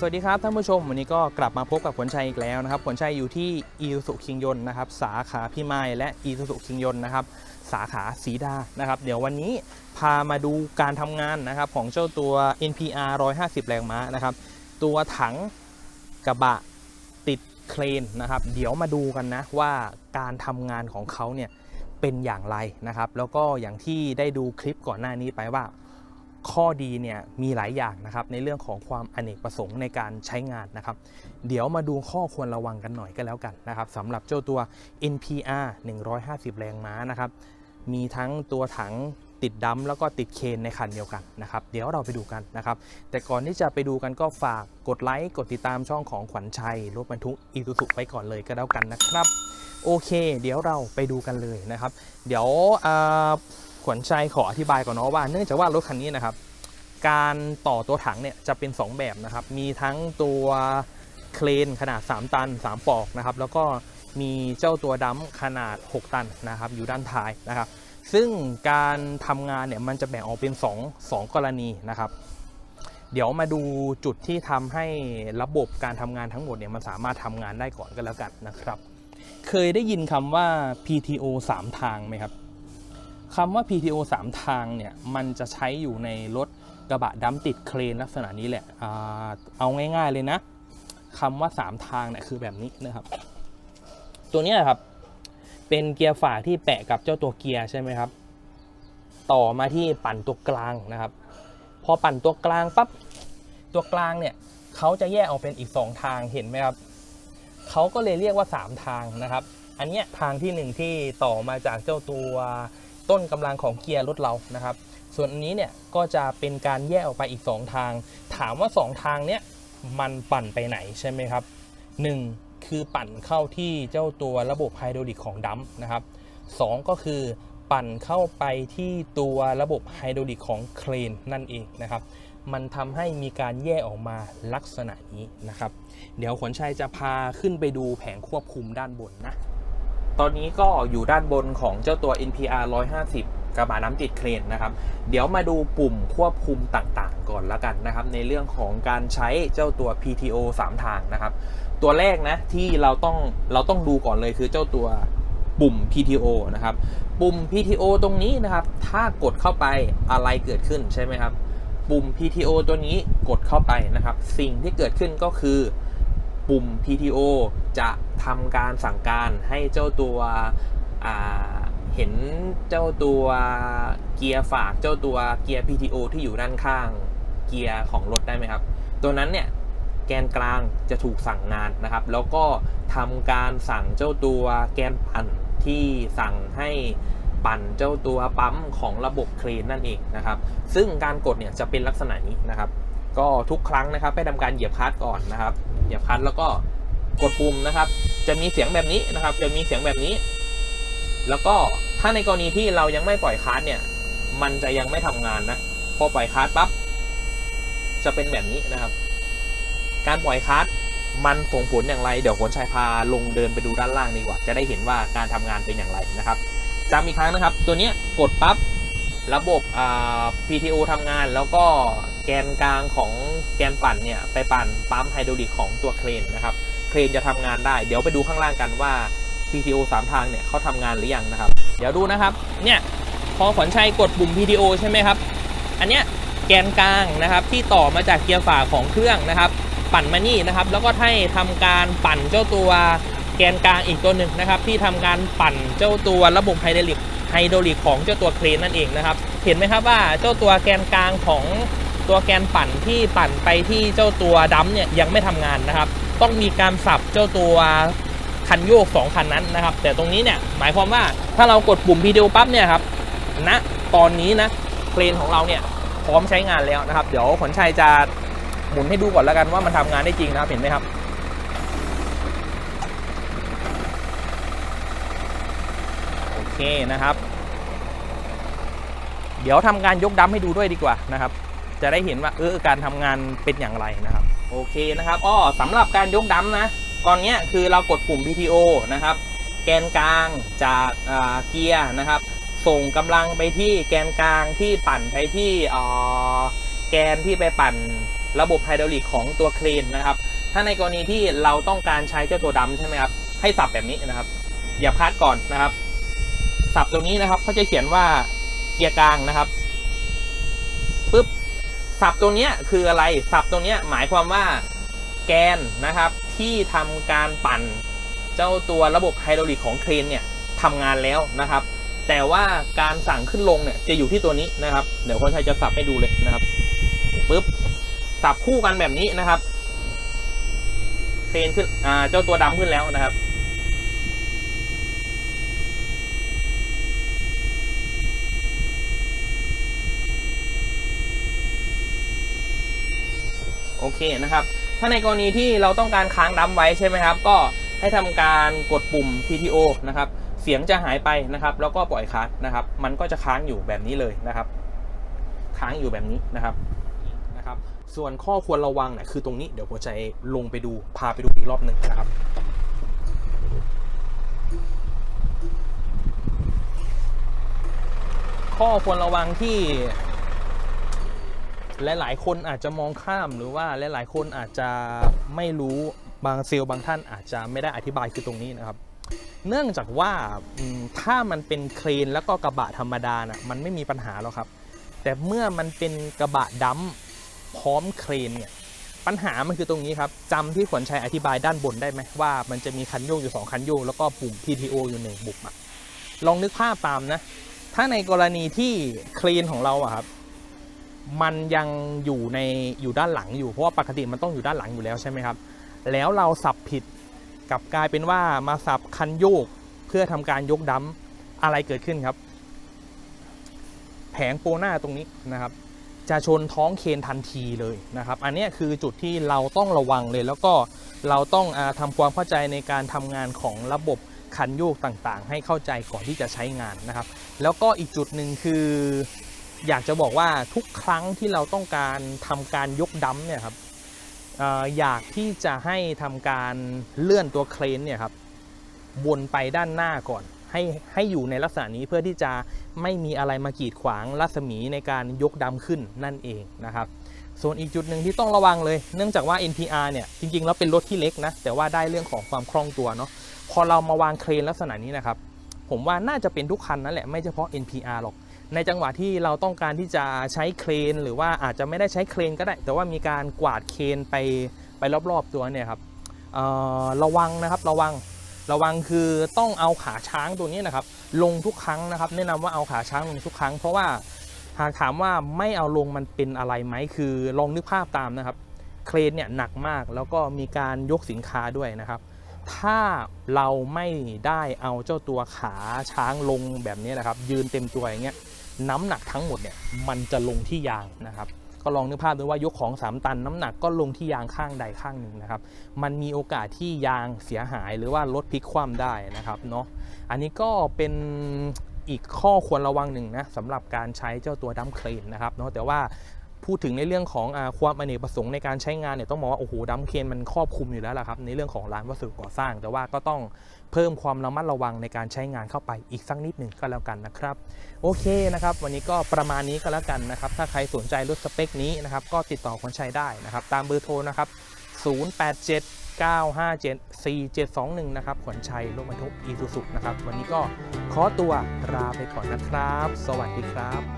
สวัสดีครับท่านผู้ชมวันนี้ก็กลับมาพบกับขนชัยอีกแล้วนะครับขนชัยอยู่ที่อีสุคิงยนนะครับสาขาพิมายและอีสุคิงยนนะครับสาขาสีดานะครับเดี๋ยววันนี้พามาดูการทำงานนะครับของเจ้าตัว NPR 150 แรงม้านะครับตัวถังกระบะติดเครนนะครับเดี๋ยวมาดูกันนะว่าการทำงานของเขาเนี่ยเป็นอย่างไรนะครับแล้วก็อย่างที่ได้ดูคลิปก่อนหน้านี้ไปว่า ข้อดีเนี่ยมีหลายอย่างนะครับในเรื่องของความอเนกประสงค์ในการใช้งานนะครับ เดี๋ยวมาดูข้อควรระวังกันหน่อยก็แล้วกันนะครับสำหรับเจ้าตัว NPR 150 แรงม้านะครับมีทั้งตัวถังติดดัมแล้วก็ติดเคนในคันเดียวกันนะครับ เดี๋ยวเราไปดูกันนะครับ แต่ก่อนที่จะไปดูกันก็ฝากกดไลค์กดติดตามช่องของขวัญชัยรถบรรทุกอีซูซุไปก่อนเลยก็แล้วกันนะครับ โอเค เดี๋ยวเราไปดูกันเลยนะครับ เดี๋ยว ขวัญชัยขออธิบายก่อนเนาะว่าเนื่องจากว่ารถคันนี้นะครับ การต่อตัวถังเนี่ยจะเป็น 2 แบบนะครับ มีทั้งตัวเครนขนาด 3 ตัน 3 ปอกนะครับ แล้วก็มีเจ้าตัวดัมขนาด 6 ตันนะครับ อยู่ด้านท้ายนะครับ ซึ่งการทำงานเนี่ยมันจะแบ่งออกเป็น 2 2 กรณีนะครับ เดี๋ยวมาดูจุดที่ทำให้ระบบการทำงานทั้งหมดเนี่ยมันสามารถทำงานได้ก่อนก็แล้วกันนะครับ เคยได้ยินคำว่า PTO 3 ทางไหมครับ คำว่า PTO 3 ทางเนี่ยมันจะใช้อยู่ในรถกระบะดัมติดเครนลักษณะนี้แหละอ่าเอาง่ายๆเลยนะคำว่า 3 ทางเนี่ยคือแบบนี้นะครับ ตัวนี้ยครับเป็นเกียร์ฝาที่แปะกับเจ้าตัวเกียร์ใช่ไหมครับ ต่อมาที่ปั่นตัวกลางนะครับ พอปั่นตัวกลางปั๊บตัวกลางเนี่ยเขาจะแยกออกเป็นอีก 2 ทางเห็นไหมครับเขาก็เลยเรียกว่า 3 ทางนะครับ อันเนี้ยทางทีหนึ่1 ที่ต่อมาจากเจ้าตัว ต้นกำลังของเกียร์รถเรานะครับ ส่วนอันนี้เนี่ยก็จะเป็นการแยกออกไปอีก 2 ทาง ถามว่า 2 ทางเนี้ยมันปั่นไปไหนใช่ไหมครับ 1 คือปั่นเข้าที่เจ้าตัวระบบไฮดรอลิกของดัมนะครับ 2 ก็คือปั่นเข้าไปที่ตัวระบบไฮดรอลิกของเครนนั่นเองนะครับ มันทำให้มีการแยกออกมาลักษณะนี้นะครับ เดี๋ยวขวัญชัยจะพาขึ้นไปดูแผงควบคุมด้านบนนะ ตอนนี้ก็อยู่ด้านบนของเจ้าตัว NPR 150 กระบะน้ำติดเครนนะครับ เดี๋ยวมาดูปุ่มควบคุมต่างๆ ก่อนละกันนะครับ ในเรื่องของการใช้เจ้าตัว PTO 3 ทางนะครับ ตัวแรกนะที่เราต้องเราต้องดูก่อนเลยคือเจ้าตัวปุ่ม PTO นะครับ ปุ่ม PTO ตรงนี้นะครับ ถ้ากดเข้าไปอะไรเกิดขึ้นใช่ไหมครับ ปุ่ม PTO ตัวนี้กดเข้าไปนะครับ สิ่งที่เกิดขึ้นก็คือ ปุ่ม PTO จะทำการสั่งการให้เจ้าตัวเห็นเจ้าตัวเกียร์ฝากเจ้าตัวเกียร์ PTO ที่อยู่ด้านข้างเกียร์ของรถได้ไหมครับ ตัวนั้นเนี่ยแกนกลางจะถูกสั่งงานนะครับ แล้วก็ทำการสั่งเจ้าตัวแกนปั่นที่สั่งให้ปั่นเจ้าตัวปั๊มของระบบเครนนั่นเองนะครับ ซึ่งการกดเนี่ยจะเป็นลักษณะนี้นะครับ ก็ทุกครั้งนะครับให้ทำการเหยียบคลัตช์ก่อนนะครับ เหยียบคลัตช์แล้วก็กดปุ่มนะครับ จะมีเสียงแบบนี้นะครับ จะมีเสียงแบบนี้ แล้วก็ถ้าในกรณีที่เรายังไม่ปล่อยคลัตช์เนี่ย มันจะยังไม่ทำงานนะ พอปล่อยคลัตช์ปั๊บ จะเป็นแบบนี้นะครับ การปล่อยคลัตช์มันส่งผลอย่างไร เดี๋ยวคนชายพาลงเดินไปดูด้านล่างดีกว่า จะได้เห็นว่าการทำงานเป็นอย่างไรนะครับจำอีกครั้งนะครับ ตัวนี้กดปั๊บ ระบบอ่า PTO ทำงานแล้วก็แกนกลางของแกนปั่นเนี่ย ไปปั่นปั๊มไฮดรอลิกของตัวเครนนะครับ เครนจะทำงานได้ เดี๋ยวไปดูข้างล่างกันว่า PTO 3 ทางเนี่ยเขาทำงานหรือยังนะครับ เดี๋ยวดูนะครับ เนี่ยพอขวัญชัยกดปุ่ม PTO ใช่ไหมครับ อันเนี้ยแกนกลางนะครับที่ต่อมาจากเกียร์ฝาของเครื่องนะครับ ปั่นมานี่นะครับ แล้วก็ให้ทำการปั่นเจ้าตัวแกนกลางอีกตัวหนึ่งนะครับ ที่ทำการปั่นเจ้าตัวระบบไฮดรอลิก ไฮดรอลิกของเจ้าตัวเครนนั่นเองนะครับ เห็นไหมครับว่าเจ้าตัวแกนกลางของตัวแกนปั่นที่ปั่นไปที่เจ้าตัวดัมเนี่ยยังไม่ทำงานนะครับ ต้องมีการสับเจ้าตัวคันโยก 2 คันนั้นนะครับ แต่ตรงนี้เนี่ยหมายความว่าถ้าเรากดปุ่ม PTO ปั๊บเนี่ยครับณตอนนี้นะเครนของเราเนี่ยพร้อมใช้งานแล้วนะครับ เดี๋ยวขนชัยจะหมุนให้ดูก่อนแล้วกันว่ามันทำงานได้จริงนะครับเห็นไหมครับ โอ เคนะครับ เดี๋ยวทำการยกดัมให้ดูด้วยดีกว่านะครับ จะได้เห็นว่าเออการทำงานเป็นอย่างไรนะครับ โอเคนะครับอ้อสำหรับการยกดัมนะตอนเนี้ยคือเรากดปุ่ม PTO นะครับ แกนกลางจากอ่าเกียร์นะครับ ส่งกำลังไปที่แกนกลางที่ปั่นไปที่อ่าแกนที่ไปปั่นระบบไฮดรอลิกของตัวเครนนะครับ ถ้าในกรณีที่เราต้องการใช้เจ้าตัวดำใช่ไหมครับ ให้สับแบบนี้นะครับ อย่าพลาดก่อนนะครับ สับตรงนี้นะครับเขาจะเขียนว่าเกียร์กลางนะครับปุ๊บสับตรงนี้คืออะไรสับตรงนี้หมายความว่าแกนนะครับที่ทำการปั่นเจ้าตัวระบบไฮดรอลิกของเครนเนี่ยทำงานแล้วนะครับ แต่ว่าการสั่งขึ้นลงเนี่ยจะอยู่ที่ตัวนี้นะครับ เดี๋ยวคนชัยจะสับให้ดูเลยนะครับปุ๊บสับคู่กันแบบนี้นะครับเครนขึ้นอ่าเจ้าตัวดำขึ้นแล้วนะครับ โอเคนะครับ ถ้าในกรณีที่เราต้องการค้างดัมไว้ใช่ไหมครับ ก็ให้ทำการกดปุ่ม PTO นะครับ เสียงจะหายไปนะครับ แล้วก็ปล่อยคัสนะครับ มันก็จะค้างอยู่แบบนี้เลยนะครับ ค้างอยู่แบบนี้นะครับนะครับ ส่วนข้อควรระวังเนี่ยคือตรงนี้เดี๋ยวผมจะลงไปดูพาไปดูอีกรอบหนึ่งนะครับข้อควรระวังที่ และหลายคนอาจจะมองข้ามหรือว่าหลายๆคนอาจจะไม่รู้บางเซลล์บางท่านอาจจะไม่ได้อธิบายคือตรงนี้นะครับ เนื่องจากว่าถ้ามันเป็นเครนแล้วก็กระบะธรรมดานะมันไม่มีปัญหาหรอกครับ แต่เมื่อมันเป็นกระบะดัมพร้อมเครนเนี่ยปัญหามันคือตรงนี้ครับจำที่ขวัญชัยอธิบายด้านบนได้ไหมว่ามันจะมีคันโยกอยู่ 2 คันโยกแล้วก็ปุ่ม PTO อยู่หนึ่งบุกอะลองนึกภาพตามนะ ถ้าในกรณีที่เครนของเราอะครับ มันยังอยู่ในอยู่ด้านหลังอยู่เพราะว่าปกติมันต้องอยู่ด้านหลังอยู่แล้วใช่ไหมครับ แล้วเราสับผิดกับกลายเป็นว่ามาสับคันโยกเพื่อทำการยกดัมอะไรเกิดขึ้นครับ แผงโปหน้าตรงนี้นะครับ จะชนท้องเคนทันทีเลยนะครับ อันนี้คือจุดที่เราต้องระวังเลย แล้วก็เราต้องอาทำความเข้าใจในการทำงานของระบบคันโยกต่างๆ ให้เข้าใจก่อนที่จะใช้งานนะครับ แล้วก็อีกจุดหนึ่งคือ อยากจะบอกว่าทุกครั้งที่เราต้องการทำการยกดัมเนี่ยครับออยากที่จะให้ทำการเลื่อนตัวเครนเนี่ยครับวนไปด้านหน้าก่อน ให้ให้อยู่ในลักษณะนี้เพื่อที่จะไม่มีอะไรมากีดขวางรัศมีในการยกดัมขึ้นนั่นเองนะครับ ส่วนอีกจุดหนึ่งที่ต้องระวังเลย เนื่องจากว่า NPR เนี่ยจริงๆแล้วเป็นรถที่เล็กนะแต่ว่าได้เรื่องของความคล่องตัวเนาะพอเรามาวางเครนลักษณะนี้นะครับ ผมว่าน่าจะเป็นทุกคันนั่นแหละไม่เฉพาะ NPR หรอก ในจังหวะที่เราต้องการที่จะใช้เครน หรือว่าอาจจะไม่ได้ใช้เครนก็ได้ แต่ว่ามีการกวาดเครนไปไปรอบๆตัวเนี่ยครับระวังนะครับระวังระวังคือต้องเอาขาช้างตัวนี้นะครับ ลงทุกครั้งนะครับ แนะนำว่าเอาขาช้างลงทุกครั้ง เพราะว่าหากถามว่าไม่เอาลงมันเป็นอะไรไหมคือลองนึกภาพตามนะครับ เครนเนี่ยหนักมากแล้วก็มีการยกสินค้าด้วยนะครับ ถ้าเราไม่ได้เอาเจ้าตัวขาช้างลงแบบนี้นะครับ ยืนเต็มตัวอย่างเงี้ย น้ำหนักทั้งหมดเนี่ยมันจะลงที่ยางนะครับ ก็ลองนึกภาพดูว่ายกของ 3 ตัน น้ำหนักก็ลงที่ยางข้างใดข้างหนึ่งนะครับ มันมีโอกาสที่ยางเสียหายหรือว่ารถพลิกคว่ำได้นะครับเนาะอันนี้ก็เป็นอีกข้อควรระวังหนึ่งนะสำหรับการใช้เจ้าตัวดัมเครนนะครับเนาะแต่ว่า พูดถึงในเรื่องของอความอเนกประสงค์ในการใช้งานเนี่ยต้องบอกว่าโอ้โหดัมเคนมันครอบคลุมอยู่แล้วล่ะครับในเรื่องของร้านวัสดุก่อสร้าง แต่ว่าก็ต้องเพิ่มความระมัดระวังในการใช้งานเข้าไปอีกสักนิดหนึ่งก็แล้วกันนะครับโอเคนะครับ วันนี้ก็ประมาณนี้ก็แล้วกันนะครับ ถ้าใครสนใจรถสเปคนี้นะครับก็ติดต่อคนใช้ได้นะครับ ตามเบอร์โทรนะครับ 087 957 4721 นะครับ ขวัญชัยรถบรรทุกอีซูซุนะครับ วันนี้ก็ขอตัวลาไปก่อนนะครับ สวัสดีครับ